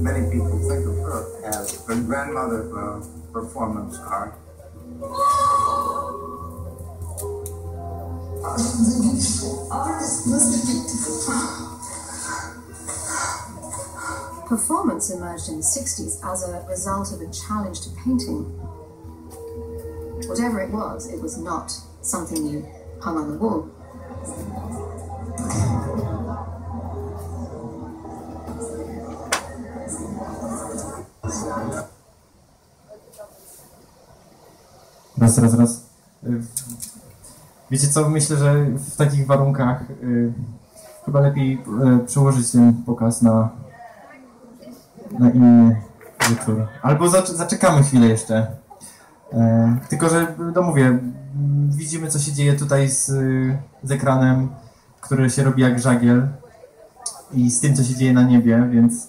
Many people think of her as the grandmother of performance art. Performance emerged in the 60s as a result of a challenge to painting. Whatever it was, it was not something you hung on the wall. Raz, raz, raz. Y, Wiecie co, myślę, że w takich warunkach y, chyba lepiej y, przełożyć ten pokaz na, na inny wieczór. Albo zac- zaczekamy chwilę jeszcze. E, tylko, że no mówię, widzimy co się dzieje tutaj z, z ekranem, który się robi jak żagiel i z tym co się dzieje na niebie, więc